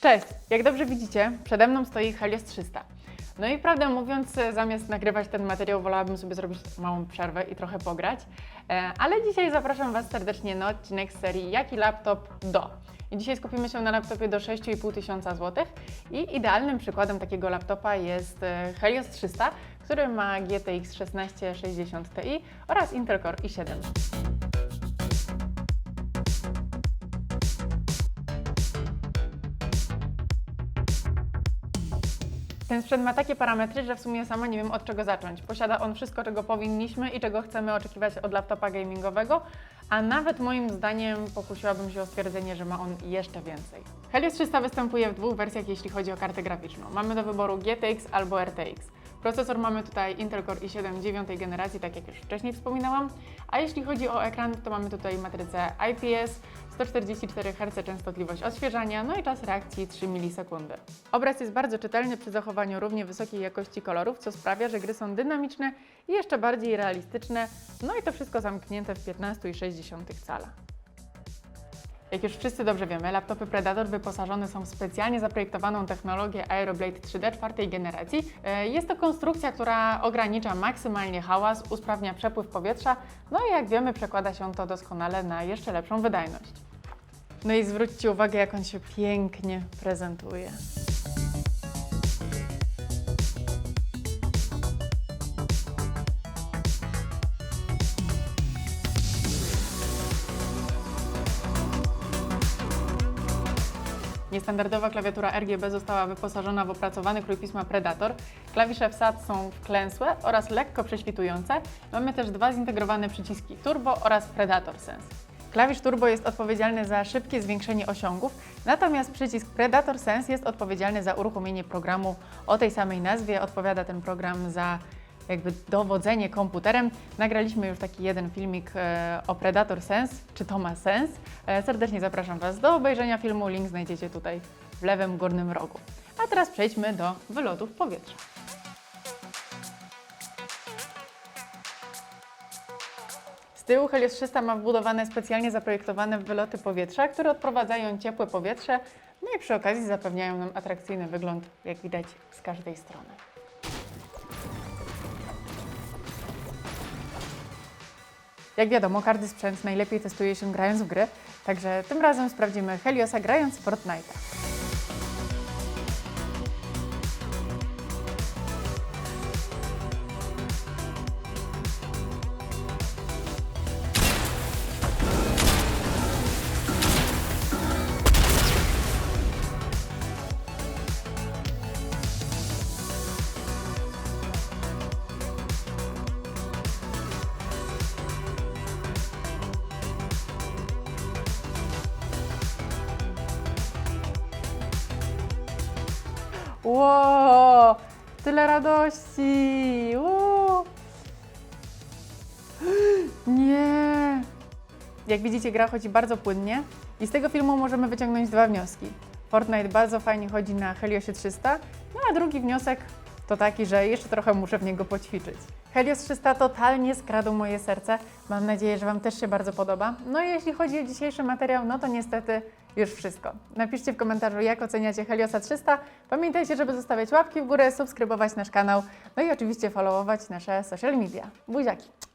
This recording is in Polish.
Cześć! Jak dobrze widzicie, przede mną stoi Helios 300. No i prawdę mówiąc, e, zamiast nagrywać ten materiał, wolałabym sobie zrobić małą przerwę i trochę pograć. E, Ale dzisiaj zapraszam Was serdecznie na odcinek serii Jaki laptop do? I dzisiaj skupimy się na laptopie do 6,5 tysiąca złotych i idealnym przykładem takiego laptopa jest e, Helios 300, który ma GTX 1660 Ti oraz Intel Core i7. Ten sprzęt ma takie parametry, że w sumie sama nie wiem od czego zacząć. Posiada on wszystko, czego powinniśmy i czego chcemy oczekiwać od laptopa gamingowego, a nawet moim zdaniem pokusiłabym się o stwierdzenie, że ma on jeszcze więcej. Helios 300 występuje w dwóch wersjach, jeśli chodzi o kartę graficzną. Mamy do wyboru GTX albo RTX. Procesor mamy tutaj Intel Core i7 dziewiątej generacji, tak jak już wcześniej wspominałam. A jeśli chodzi o ekran, to mamy tutaj matrycę IPS, 144 Hz częstotliwość odświeżania, no i czas reakcji 3 milisekundy. Obraz jest bardzo czytelny przy zachowaniu równie wysokiej jakości kolorów, co sprawia, że gry są dynamiczne i jeszcze bardziej realistyczne, no i to wszystko zamknięte w 15,6 cala. Jak już wszyscy dobrze wiemy, laptopy Predator wyposażone są w specjalnie zaprojektowaną technologię Aeroblade 3D czwartej generacji. E, Jest to konstrukcja, która ogranicza maksymalnie hałas, usprawnia przepływ powietrza, no i jak wiemy, przekłada się to doskonale na jeszcze lepszą wydajność. No i zwróćcie uwagę, jak on się pięknie prezentuje. Niestandardowa klawiatura RGB została wyposażona w opracowany krój pisma Predator. Klawisze wsad są wklęsłe oraz lekko prześwitujące. Mamy też dwa zintegrowane przyciski Turbo oraz Predator Sense. Klawisz Turbo jest odpowiedzialny za szybkie zwiększenie osiągów, natomiast przycisk Predator Sense jest odpowiedzialny za uruchomienie programu o tej samej nazwie. Odpowiada ten program za jakby dowodzenie komputerem. Nagraliśmy już taki jeden filmik e, o Predator Sense, czy to ma sens. E, serdecznie zapraszam Was do obejrzenia filmu, link znajdziecie tutaj w lewym górnym rogu. A teraz przejdźmy do wylotów powietrza. Z tyłu Helios 300 ma wbudowane specjalnie zaprojektowane wyloty powietrza, które odprowadzają ciepłe powietrze, no i przy okazji zapewniają nam atrakcyjny wygląd, jak widać z każdej strony. Jak wiadomo, każdy sprzęt najlepiej testuje się grając w gry, także tym razem sprawdzimy Heliosa grając w Fortnite'a. Ło, tyle radości! Nie! Jak widzicie, gra chodzi bardzo płynnie i z tego filmu możemy wyciągnąć dwa wnioski. Fortnite bardzo fajnie chodzi na Heliosie 300, no a drugi wniosek to taki, że jeszcze trochę muszę w niego poćwiczyć. Helios 300 totalnie skradł moje serce. Mam nadzieję, że Wam też się bardzo podoba. No i jeśli chodzi o dzisiejszy materiał, no to niestety już wszystko. Napiszcie w komentarzu, jak oceniacie Heliosa 300. Pamiętajcie, żeby zostawiać łapki w górę, subskrybować nasz kanał, no i oczywiście followować nasze social media. Buziaki!